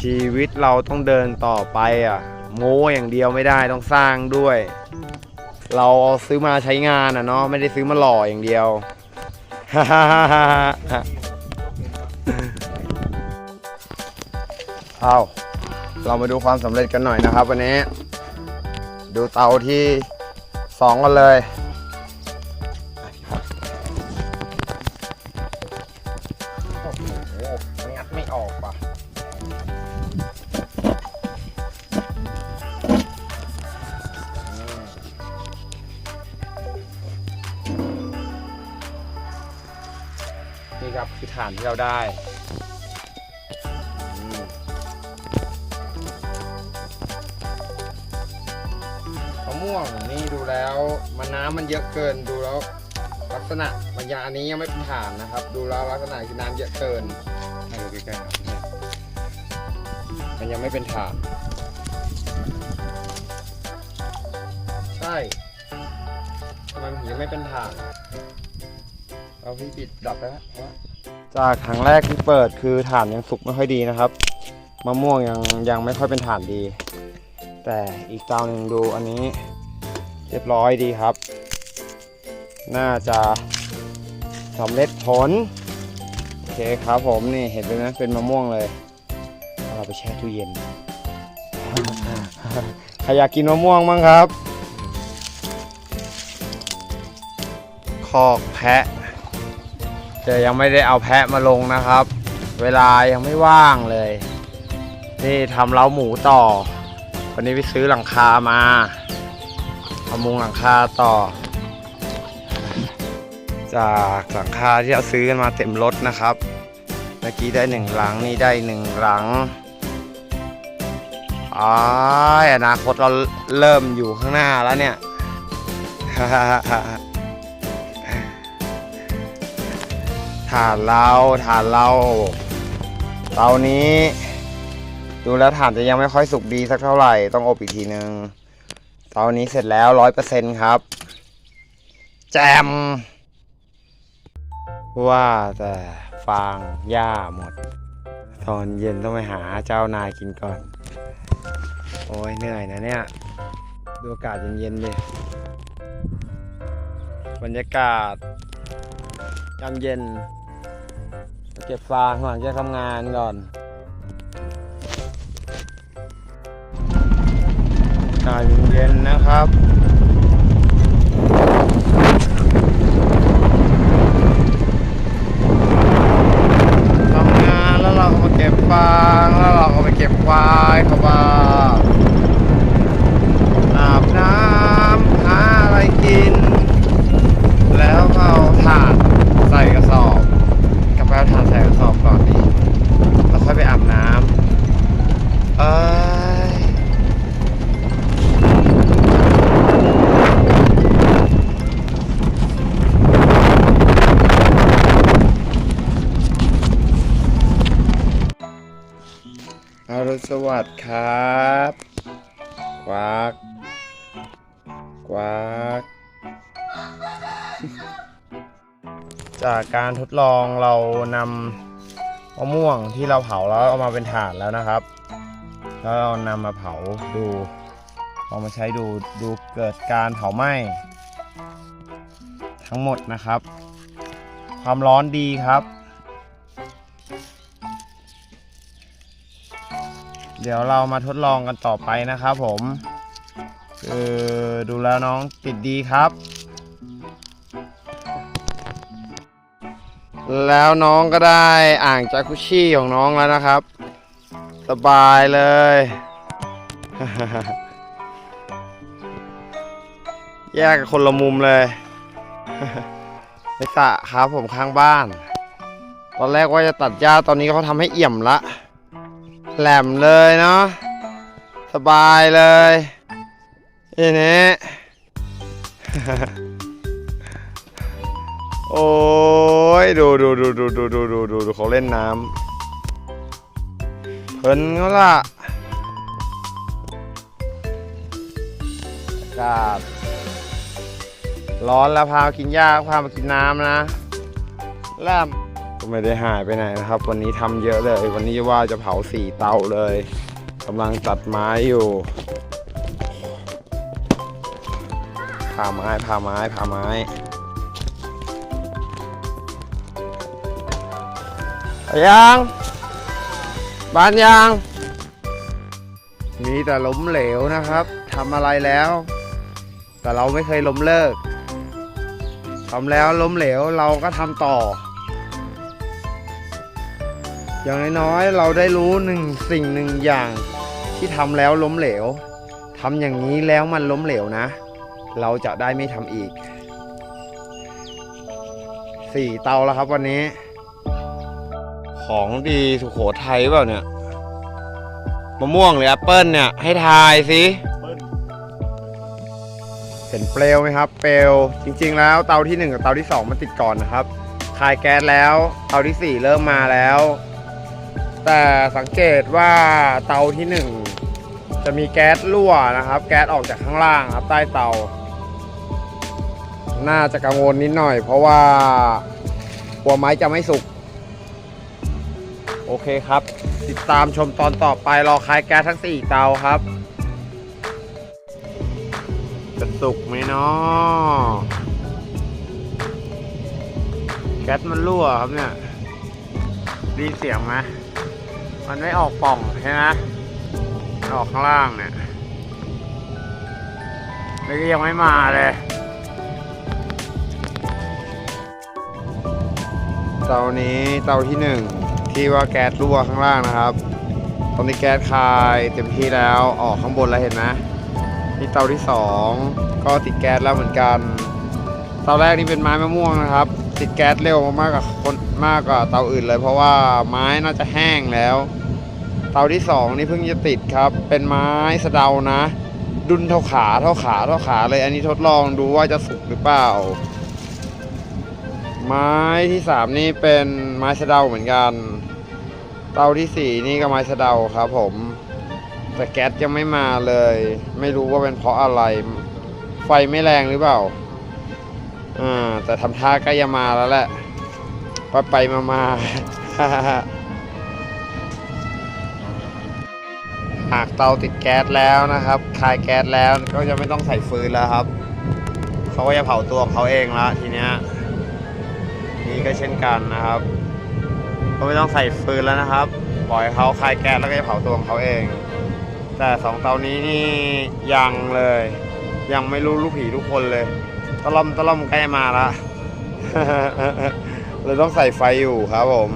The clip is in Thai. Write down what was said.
ชีวิตเราต้องเดินต่อไปอะโง่อย่างเดียวไม่ได้ต้องสร้างด้วย เราซื้อมาใช้งานอะเนาะไม่ได้ซื้อมาหล่ออย่างเดียวเอาเรามาดูความสำเร็จกันหน่อยนะครับ วันนี้ ดูเตาที่สองกันเลย ฐานที่เราได้มะม่วงนี่ดูแล้วมันน้ำมันเยอะเกินดูแล้ว ลักษณะมันยังอันนี้ยังไม่เป็นฐานนะครับ ดูแล้วลักษณะคือน้ำเยอะเกินให้ดูใกล้ๆครับเนี่ยมันยังไม่เป็นฐาน ใช่ทำไมมันยังไม่เป็นฐาน เอาพี่ปิดดับไปแล้ว จากครั้งแรกที่เปิดคือฐานยังสุกไม่ค่อยดีนะครับมะม่วงยังยังไม่ค่อยเป็นฐานดี แต่อีกเจ้าหนึ่งดูอันนี้เรียบร้อยดีครับ น่าจะสำเร็จผลโอเคครับผมนี่เห็นไหมนะเป็นมะม่วงเลยเอาเราไปแช่ตู้เย็นใครอยากกินมะม่วงมั้งครับ คอกแพะ แต่ยังไม่ได้เอาแพะมาลงนะครับ เวลายังไม่ว่างเลย นี่ทำเล้าหมูต่อ วันนี้ไปซื้อหลังคามาทำมุงหลังคาต่อ จากหลังคาที่เราซื้อกันมาเต็มรถนะครับเมื่อกี้ได้หนึ่งหลังนี่ได้หนึ่งหลังอ๋ออนาคตเราเริ่มอยู่ข้างหน้าแล้วเนี่ย ฐานเราฐานเราเตานี้ ดูแล้วฐานจะยังไม่ค่อยสุกดีสักเท่าไหร่ต้องอบอีกทีนึงเตานี้เสร็จแล้วร้อยเปอร์เซ็นต์ครับ แจม ว่าแต่ฟางหญ้าหมด ตอนเย็นต้องไปหาเจ้านายกินก่อน โอ้ยเหนื่อยนะเนี่ย ดูอากาศเย็นๆดิบรรยากาศ ยามเย็น เก็บฟางหลังจากทำงานก่อนอากาศเย็นนะครับทำงานแล้วเราก็มาเก็บฟางแล้วเราก็ไปเก็บควาย อรุณสวัสดิ์ครับกวากกวากจากการทดลองเรานำมะม่วงที่เราเผาแล้วเอามาเป็นถ่านแล้วนะครับ แล้วเรานำมาเผาดูลองมาใช้ดูดูเกิดการเผาไหม้ทั้งหมดนะครับ ความร้อนดีครับ เดี๋ยวเรามาทดลองกันต่อไปนะครับผมคือดูแล้วน้องติดดีครับ แล้วน้องก็ได้อ่างจากุชชี่ของน้องแล้วนะครับ สบายเลย แยกคนละมุมเลยในสระครับผมข้างบ้าน ตอนแรกว่าจะตัดหญ้าตอนนี้เขาทำให้เอี่ยมละ แหลมเลยเนาะสบายเลยอย่างนี้ โอ้ยดูดูดูดูดูดูดูดูดูเขาเล่นน้ำเพลินเขาล่ะกาศร้อนแล้วพามากินหญ้าพามากินน้ำนะแหลม ไม่ได้หายไปไหนนะครับ วันนี้ทำเยอะเลย วันนี้ว่าจะเผาสี่เตาเลยกำลังตัดไม้อยู่ผ่าไม้ผ่าไม้ผ่าไม้เอายังบานยังมีแต่ล้มเหลวนะครับทำอะไรแล้ว แต่เราไม่เคยล้มเลิกทำแล้วล้มเหลวเราก็ทำต่อ อย่างน้อยๆ เราได้รู้หนึ่งสิ่งหนึ่งอย่างที่ทำแล้วล้มเหลวทำอย่างนี้แล้วมันล้มเหลวนะ เราจะได้ไม่ทำอีกสี่เตาแล้วครับวันนี้ ของดีสุโขทัยเปล่าเนี่ยมะม่วงหรือแอปเปิลเนี่ยให้ทายสิเห็นเปลวไหมครับ เปลวจริง ๆ แล้วเตาที่หนึ่งกับเตาที่สองมันติดก่อนนะครับคายแก๊สแล้ว เตาที่สี่เริ่มมาแล้ว แต่สังเกตว่าเตาที่หนึ่งจะมีแก๊สรั่วนะครับ แก๊สออกจากข้างล่างครับใต้เตา น่าจะกังวลนิดหน่อย เพราะว่ากลัวไม้จะไม่สุก โอเคครับ ติดตามชมตอนต่อไปรอคลายแก๊สทั้ง 4 เตาครับจะสุกไหมเนาะแก๊สมันรั่วครับเนี่ยไดยินเสียงไหม มันไม่ออกป่องใช่ไหมออกข้างล่างเนี่ยแล้วก็ยังไม่มาเลยเตานี้เตาที่หนึ่งที่ว่าแก๊สรั่วข้างล่างนะครับ ตอนนี้แก๊สคายเต็มที่แล้วออกข้างบนแล้วเห็นไหมนี่เตาที่สองก็ติดแก๊สแล้วเหมือนกัน เตาแรกนี่เป็นไม้มะม่วงนะครับ ติดแก๊สเร็วมากกว่าคนมากกว่าเตาอื่นเลย เพราะว่าไม้น่าจะแห้งแล้ว เตาที่สองนี่เพิ่งจะติดครับ เป็นไม้สะเดานะ ดุนเท่าขาเท่าขาเท่าขาเลย อันนี้ทดลองดูว่าจะสุกหรือเปล่า ไม้ที่สามนี่เป็นไม้สะเดาเหมือนกัน เตาที่สี่นี่ก็ไม้สะเดาครับผมแต่แก๊สยังไม่มาเลย ไม่รู้ว่าเป็นเพราะอะไร ไฟไม่แรงหรือเปล่า อ่าแต่ทำท่ากล้จะมาแล้วแหละไปไปมามาหากเตาติดแก๊สแล้วนะครับคายแก๊สแล้วก็จะไม่ต้องใส่ฟืนแล้วครับเขาก็จะเผาตัวของเขาเองละทีเนี้ยนี่ก็เช่นกันนะครับ ก็ไม่ต้องใส่ฟืนแล้วนะครับ ปล่อยเขาคายแก๊สแล้วก็จะเผาตัวของเขาเอง แต่สองเตานี้นี่ยังเลย ยังไม่รู้ลูกผีทุกคนเลย ตะล่อมตะล่อมใกล้มาละ เลยต้องใส่ไฟอยู่ครับผม